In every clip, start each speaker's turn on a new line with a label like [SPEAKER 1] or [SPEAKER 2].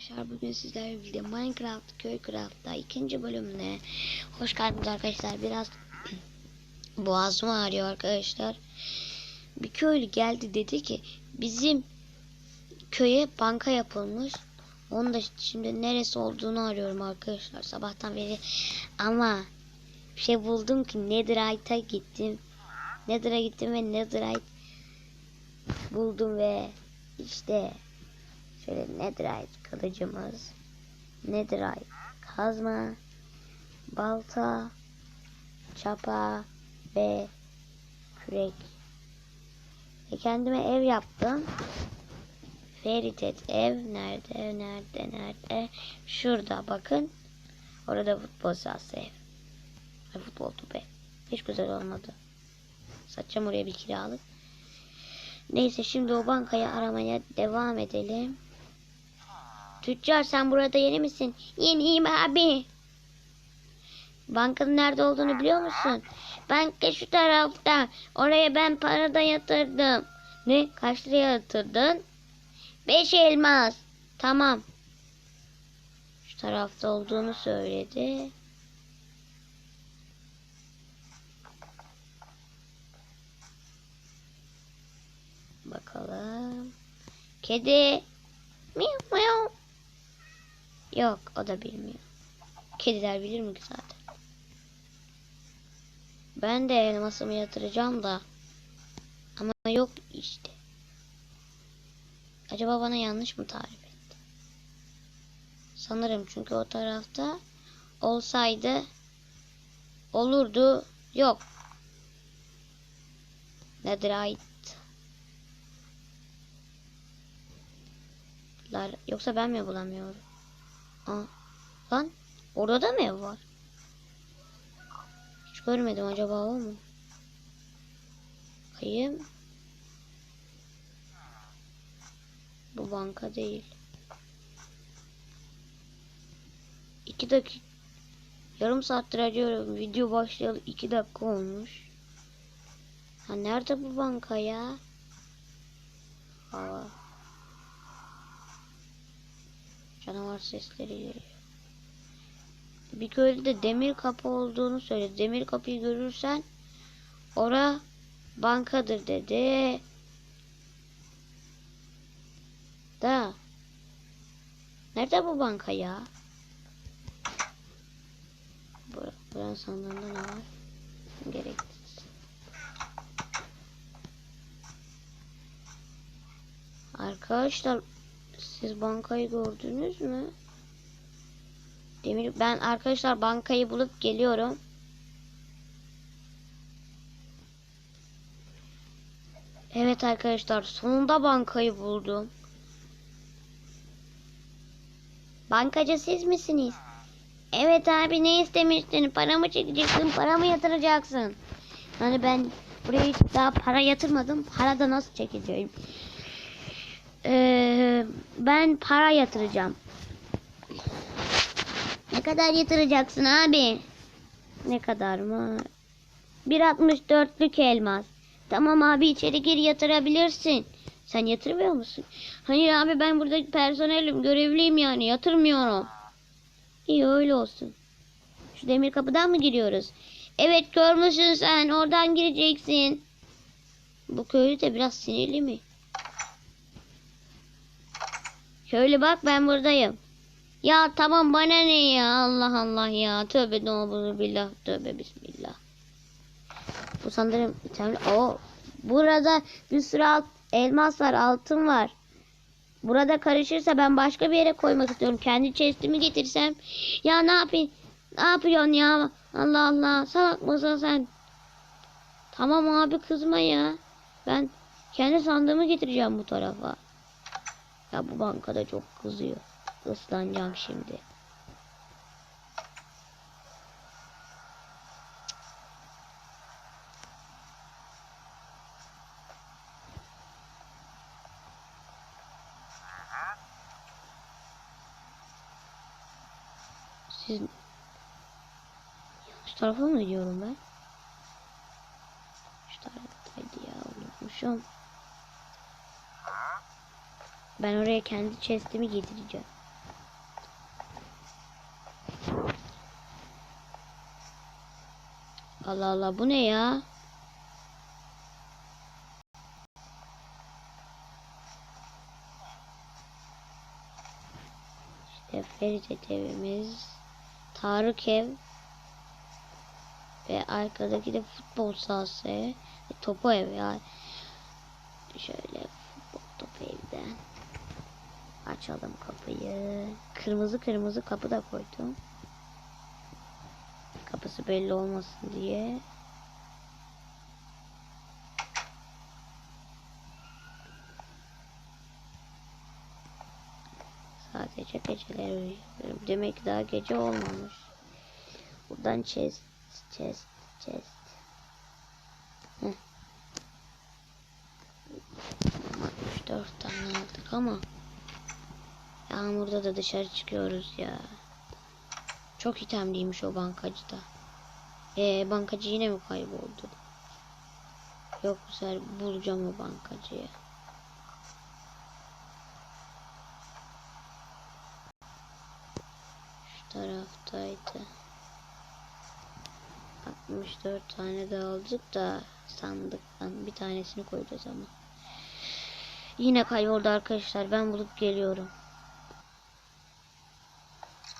[SPEAKER 1] arkadaşlar. Bugün sizlerle birlikte Minecraft Köycraft'ta ikinci bölümüne hoş geldiniz arkadaşlar. Biraz boğazım ağrıyor arkadaşlar. Bir köylü geldi dedi ki bizim köye banka yapılmış. Onu da şimdi neresi olduğunu arıyorum arkadaşlar sabahtan beri. Ama bir şey buldum ki Netherite'a gittim. Nether'a gittim ve Netherite buldum ve işte Şöyle netherite kılıcımız. Netherite kazma. Balta. Çapa. Ve kürek. E kendime ev yaptım. Feritet ev nerede nerede nerede şurada bakın orada futbol sahası ev Ay, futbol topu hiç güzel olmadı satacağım oraya bir kiralık neyse şimdi o bankayı aramaya devam edelim Tüccar sen burada yeni misin? Yeniyim abi. Bankanın nerede olduğunu biliyor musun? Banka şu tarafta. Oraya ben para da yatırdım. Ne? Kaç liraya yatırdın? Beş elmas. Tamam. Şu tarafta olduğunu söyledi. Bakalım. Kedi. Miyav miyav. Yok o da bilmiyor. Kediler bilir mi ki zaten? Ben de elmasımı yatıracağım da. Ama yok işte. Acaba bana yanlış mı tarif etti? Sanırım çünkü o tarafta olsaydı olurdu. Yok. Netherite. Yoksa ben mi bulamıyorum? Aa, lan orada da mı ev var? Hiç görmedim acaba o mu? Bakayım. Bu banka değil. İki dakika. Yarım saattir arıyorum. Video başlayalı iki dakika olmuş. Ha nerede bu banka ya? Aa. Canavar sesleri geliyor. Bir köyde demir kapı olduğunu söyledi. Demir kapıyı görürsen ora bankadır dedi. Da. Nerede bu banka ya? Bur buranın sandığında ne var? Gereksiz. Arkadaşlar siz bankayı gördünüz mü? Demir ben arkadaşlar bankayı bulup geliyorum. Evet arkadaşlar sonunda bankayı buldum. Bankacı siz misiniz? Evet abi ne istemiştin? Para mı çekeceksin? Para mı yatıracaksın? Hani ben buraya hiç daha para yatırmadım. Para da nasıl çekeceğim? Ee, ben para yatıracağım. Ne kadar yatıracaksın abi? Ne kadar mı? 1.64'lük elmas. Tamam abi içeri gir yatırabilirsin. Sen yatırmıyor musun? Hayır abi ben burada personelim, görevliyim yani yatırmıyorum. İyi öyle olsun. Şu demir kapıdan mı giriyoruz? Evet görmüşsün sen oradan gireceksin. Bu köylü de biraz sinirli mi? Şöyle bak ben buradayım. Ya tamam bana ne ya Allah Allah ya. Tövbe ne billah tövbe bismillah. Bu sanırım itemli. Oo, burada bir sürü alt, elmas var altın var. Burada karışırsa ben başka bir yere koymak istiyorum. Kendi chestimi getirsem. Ya ne yapayım? Ne yapıyorsun ya? Allah Allah. Salak mısın sen? Tamam abi kızma ya. Ben kendi sandığımı getireceğim bu tarafa. Ya bu bankada çok kızıyor. Islanacağım şimdi. Siz yanlış tarafa mı gidiyorum ben? Şu taraftaydı ya unutmuşum. Ben oraya kendi chest'imi getireceğim. Allah Allah bu ne ya? İşte Ferit evimiz. Tarık ev. Ve arkadaki de futbol sahası. E, topu ev ya. Şöyle Açalım kapıyı. Kırmızı kırmızı kapı da koydum. Kapısı belli olmasın diye. Sadece geceleri uyuyorum. Demek ki daha gece olmamış. Buradan chest, chest, chest. Heh. 64 tane aldık ama Yağmurda da dışarı çıkıyoruz ya. Çok itemliymiş o bankacı da. Ee, bankacı yine mi kayboldu? Yok bu sefer bulacağım o bankacıyı. Şu taraftaydı. 64 tane de aldık da sandıktan bir tanesini koyacağız ama. Yine kayboldu arkadaşlar. Ben bulup geliyorum.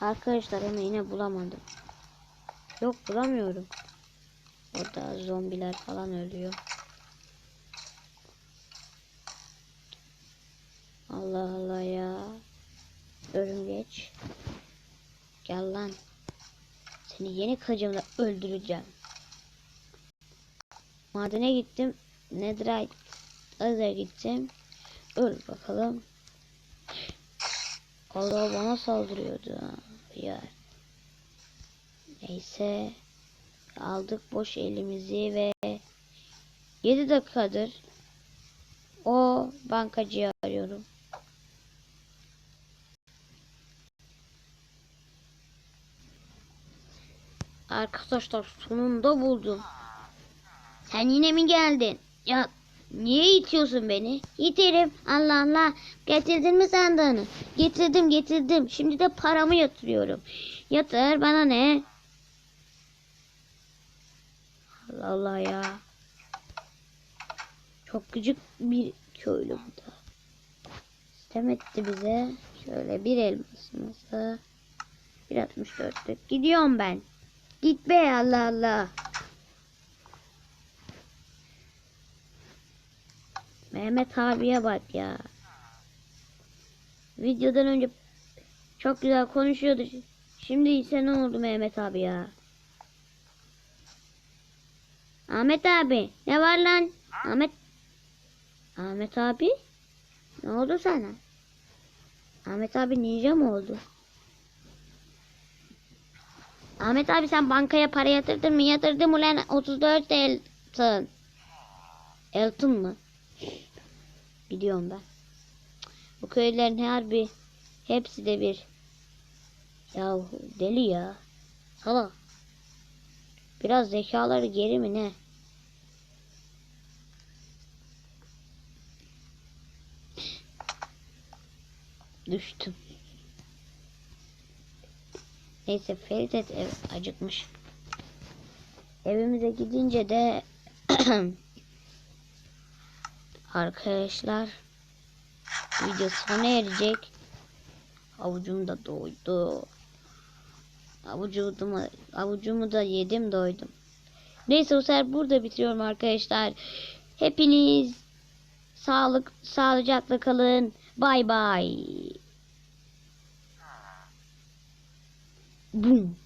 [SPEAKER 1] Arkadaşlar ama yine bulamadım. Yok bulamıyorum. Orada zombiler falan ölüyor. Allah Allah ya. Örümgeç. Gel lan. Seni yeni kılıcımla öldüreceğim. Madene gittim. Netherite. Az'a gittim. Öl bakalım. Allah bana saldırıyordu. Ya. Neyse. Aldık boş elimizi ve 7 dakikadır o bankacıyı arıyorum. Arkadaşlar sonunda buldum. Sen yine mi geldin? Ya niye itiyorsun beni? İterim. Allah Allah. Getirdin mi sandığını? Getirdim getirdim. Şimdi de paramı yatırıyorum. Yatır bana ne? Allah Allah ya. Çok gıcık bir köylü bu da. Sistem etti bize. Şöyle bir elmasımızı. 1.64'lük. Gidiyorum ben. Git be Allah Allah. Mehmet abiye bak ya. Videodan önce çok güzel konuşuyordu. Şimdi ise ne oldu Mehmet abi ya? Ahmet abi ne var lan? Ahmet Ahmet abi ne oldu sana? Ahmet abi ninja mı oldu? Ahmet abi sen bankaya para yatırdın mı? Yatırdım ulan 34 Elton. Elton mı? Biliyorum ben. Bu köylerin her bir hepsi de bir ya deli ya. Hala. Biraz zekaları geri mi ne? Düştüm. Neyse Feridet ev acıkmış. Evimize gidince de arkadaşlar video sona erecek. Avucum da doydu. Avucumu, avucumu da yedim doydum. Neyse bu sefer burada bitiriyorum arkadaşlar. Hepiniz sağlık sağlıcakla kalın. Bay bay. Boom.